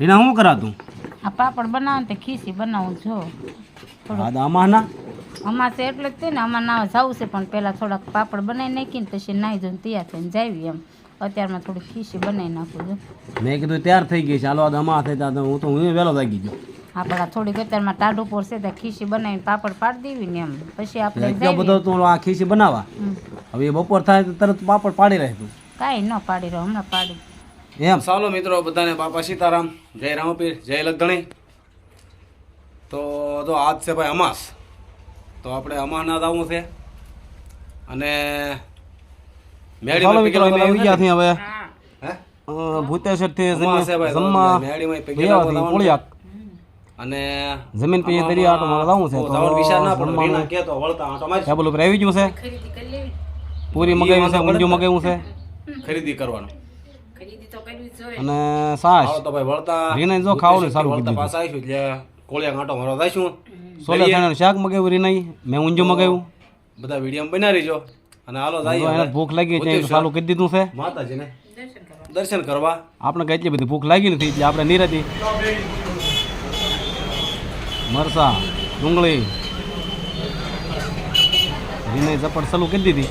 રીના શું કરાતું? આ પાપડ બનાવો ને તે ખીસી બનાવું જો હા. અમાના આમાં ના અમારે તો એટલે જ તે ને અમાર ના જવું છે પણ પહેલાં થોડાક પાપડ બનાવી નાખીને પછી નાહી ધોઈને તૈયાર થઈને જાવી એમ. અત્યારમાં થોડી ખીસી બનાવી નાખું છું. મેં કીધું તૈયાર થઈ ગઈ છે. હાલો આ તો થઈ તા હું તો હું વહેલો લાગી ગયો. આપણા થોડીક અત્યારમાં ટાઢો પોર છે તો ખીસી બનાવીને પાપડ પાડી દેવી ને એમ. પછી આપણે એટલો બધો તું આ ખીસી બનાવવા? હવે બપોર થાય તો તરત પાપડ પાડી રહે તું. કાંઈ ન પાડી રહ્યો હમણાં પાડી. એમ. ચાલો મિત્રો બધાને બાપા સીતારામ જય રામપીર જય લગધણી તો જો આજ છે ભાઈ અમાસ. તો આપણે અમાસના આવવું છે. અને આવી ગયા થી હવે. ભૂતેશ્વરથી છે જમવા પોળિયાક અને જમીન પે દરિયા આટો મારવા જવું છે તો તો વિચાર ના પડે જમવાનું કે તો વળતા આંટો મારી ટેબલ ઉપર આવી ગયું છે. ખરીદી કરી લેવી. પૂરી મગાવી છે ઊંધિયું મગાવ્યું છે. ખરીદી કરવાનું. અને સાસ તો ભાઈ વળતા. રીના જો ખાવું ને સારું વળતા કીધું પાછા આવીશું એટલે કોળિયા કાંટો મારો જઈશું. સોલે ચણાનું શાક મગાવ્યું રીનાઈ? મેં ઊંજો મગાવ્યું. બધા વીડિયો બના રહીજો. અને હાલો જઈએ ભૂખ લાગી છે ચાલુ કરી દીધું છે. માતાજીને. દર્શન કરવા. આપણે કઈ એટલી બધી ભૂખ લાગી નથી એટલે આપણે નિરાતી મરસા ડુંગળી રીનાઈ ઝપટ ચાલુ કરી દીધી.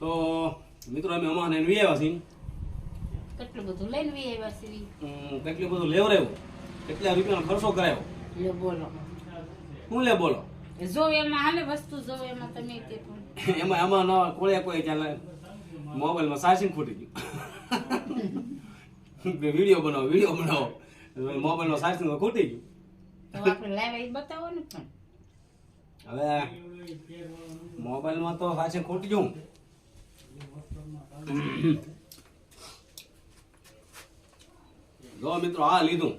તો મિત્રો અમે અમાને એને વી આવ્યા છીએ કેટલું બધું લઈને વી આવ્યા સીવી કેટલું બધું લેવરાયું કેટલા રૂપિયાનો ખર્ચો કરાયો? લે બોલો. શું લે બોલો? જો એમાં હાલે વસ્તુ જો એમાં તમે તે. પણ એમાં એમાં નવા કોળે કોઈ ચાલે મોબાઈલમાં ચાર્જિંગ ખૂટી ગયું. વીડિયો બનાવો વીડિયો બનાવો. મોબાઈલમાં ચાર્જિંગ ખૂટી ગયું. તો આપણે લાઈવ એ બતાવો ને પણ. હવે મોબાઈલમાં તો ચાર્જિંગ ખૂટી ગયું. જો મિત્રો આ લીધું.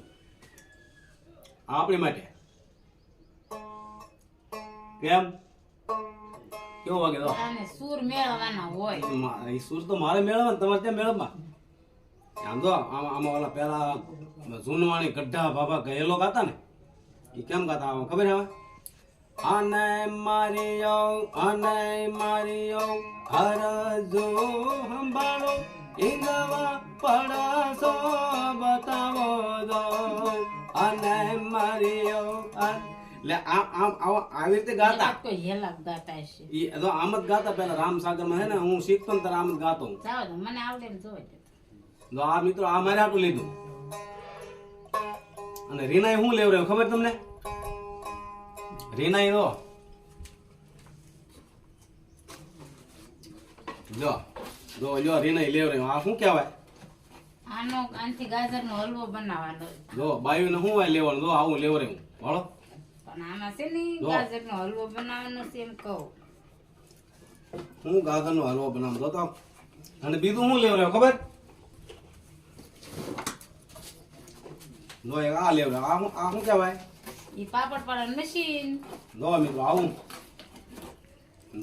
આપણી માટે. કેમ? કેવો વાગે? તો સૂર મેળવવાના હોય. સૂર તો મારે મેળવવા તમારે ત્યાં મેળવવા આમ તો આમાં આમાં ઓલા પેલા જૂનવાણી ગઢા બાબા ગયેલો ગાતા ને એ કેમ ગાતા આવે? ખબર હવે આને મારીઓ આને મારીઓ હર જો સંભાળો એ નવા પડાસો બતાવો દો. અને મારીઓ એટલે આમ આમ આવા- આવી રીતે ગાતા? કોઈ હેલા ગાતા હશે. ઈ તો આમ જ ગાતા પેલા રામસાગરમાં હે ને હું શીખતો ને આમ જ ગાતો હું. જાઓ મને આવડે ને જોઈ તો આ મિત્રો આ મારે આટલું લીધું. અને રીનાએ શું લેવ રહ્યો ખબર તમને? રીનાએ તો જો જો જો રીનાએ લેવ રહ્યો આ શું કહેવાય? આનો આનથી ગાજરનો હલવો બનાવવાનો. જો બાયુને શું હોય લેવાનું? જો આવું લેવરે હું. વાળો પણ આમાં છે ને ગાજરનો હલવો બનાવવાનો છે એમ કહું. હું ગાજરનો હલવો બનાવું? તો. અને બીજું શું લેવરે ખબર? નો એક આ લેવરે આ શું આ શું કહેવાય? ઈ પાપડ પાડવાનું મશીન નો મિત્રો આવું.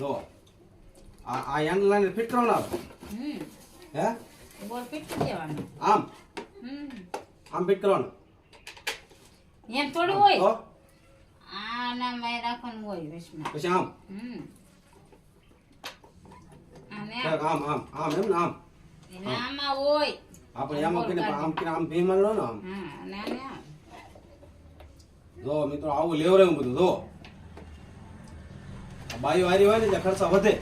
જો. આ આ યાન લાઈને ફિટ કરવાનું હમ. હે? બોલ પીટું દેવાનું. આમ? આમ ફિટ કરવાનું? એમ થોડું હોય? આના મેં રાખવાનું હોય વચમાં પછી આમ? હમ. આમ આમ આમ એમ ને આમ? આમાં હોય. આપણે આમાં કહીને આમ કહીને આમ ભી લો ને આમ. જો મિત્રો આવું લેવરાયું બધું જો. આ વારી હારી હોય ને ખર્ચા વધે.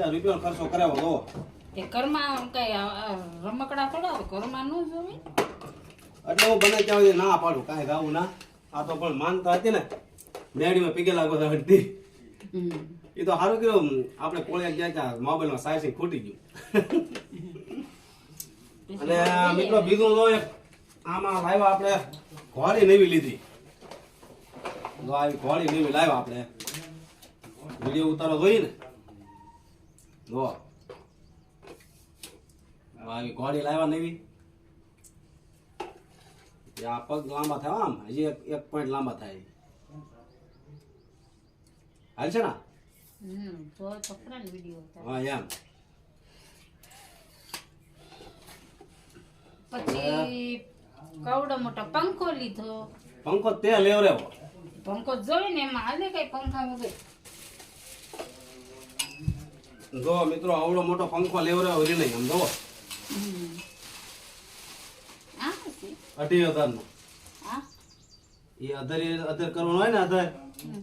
કેટલા રૂપિયા ખર્ચો કરાવો તો તે ઘરમાં કઈ રમકડા હોય ઘરમાં ન જોવે એટલે હું બને ત્યાં સુધી ના પાડું કાંઈ ગાવું ના. આ તો પણ માનતા હતી ને મેડીમાં પીગેલા બધા હટતી એ તો સારું કર્યું આપણે કોળિયા ગયા ત્યાં મોબાઈલમાં સાયસિંગ ખૂટી ગયું. અને મિત્રો બીજું તો એક આમાં લાવ્યા આપણે ઘોડી નવી લીધી. તો આવી ઘોડી નવી લાવ્યા આપણે. વીડિયો ઉતારો જોઈએ ને. જો આવી ઘોડી લાવ્યા નવી આ પગ લાંબા થાય આમ હજી એક એક પોઈન્ટ લાંબા થાય હાલ છે ને? હા એમ. પછી કવડો મોટો પંખો લીધો. પંખો તે લેવરેવો પંખો જોઈ ને એમાં હાલે કઈ પંખા વગર? જો મિત્રો આવડો મોટો પંખો લેવરેવો રી નહીં આમ જોવો અઢી હજાર નો એ અધર અધર કરવાનું હોય ને અધર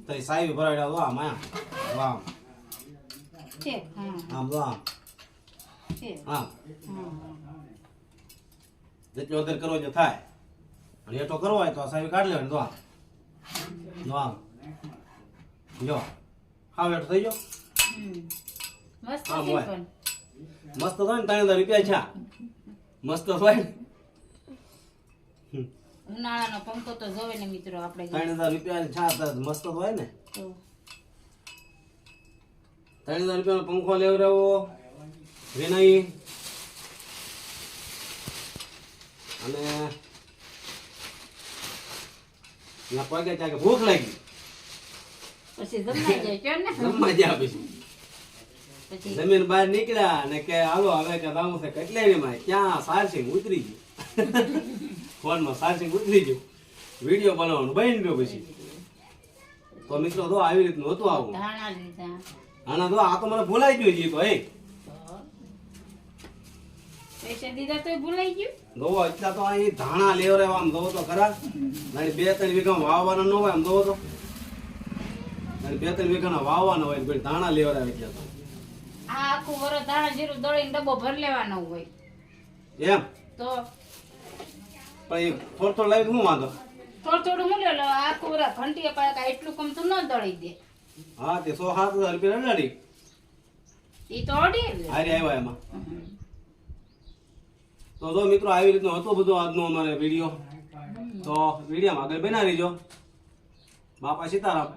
તો એ સાહેબ ભરાડ્યા તો આમ આમ જો આમ હા. આમ આમ. જેટલો અધર કરવો જે થાય. અને એટલો કરવો હોય તો સાહેબ કાઢી લેવાનું જો આમ. જો આમ. જો. હા એટલો થઈ ગયો. મસ્ત પણ. મસ્ત તો ને ત્રણ રૂપિયા છે. મસ્ત હોય ને. ઉનાળાનો પંખો તો જોવે ને મિત્રો આપણે ત્રણ હજાર રૂપિયા છા મસ્ત હોય ને. ત્રણ હજાર રૂપિયાનો પંખો લેવડાવો. વિનય. અને ના પગે ત્યાં કે ભૂખ લાગી. પછી જમવા જાય જમવા જ્યાં પછી જમીન બહાર નીકળ્યા અને કે હાલો હવે કે દામુ છે કટલેરીમાં ક્યાં સારસિંગ ઉતરી ગયું? ફોનમાં સારસિંગ ઉતરી ગયું. વીડિયો બનાવવાનું બની ગયો પછી. તો મિત્રો તો આવી રીતનું હતું આવું. આના તો આ તો મને ભૂલાઈ ગયું છે તો એ તો પૈસા દીધા તોય ભૂલાઈ ગયું? દોવો એટલા તો અહીં ધાણા લેવરાવા આમ દોવો તો ખરા. બે ત્રણ વીઘા વાવવાના ન હોય આમ દો તો. બે ત્રણ વીઘાના વાવવાના હોય ધાણા લેવરાવી ગયા તો. આ આખું વરસ ધાણા જીરું દળીને ડબ્બો ભરી લેવાનો હોય. એમ? તો પણ એ થોડું થોડું લાવી શું વાંધો? થોડું થોડું મૂલ્ય લો આખું વરસ ઘંટીએ પાય એટલું કમ તો ન દળી દે. હા તે સો સાત હજાર રૂપિયા રડાડી એ તો અડી લે. આવ્યા એમાં. તો જો મિત્રો આવી રીતનો હતો બધો આજનો અમારે વીડિયો તો વિડીયોમાં આગળ બનાવી રહીજો. બાપા સીતારામ.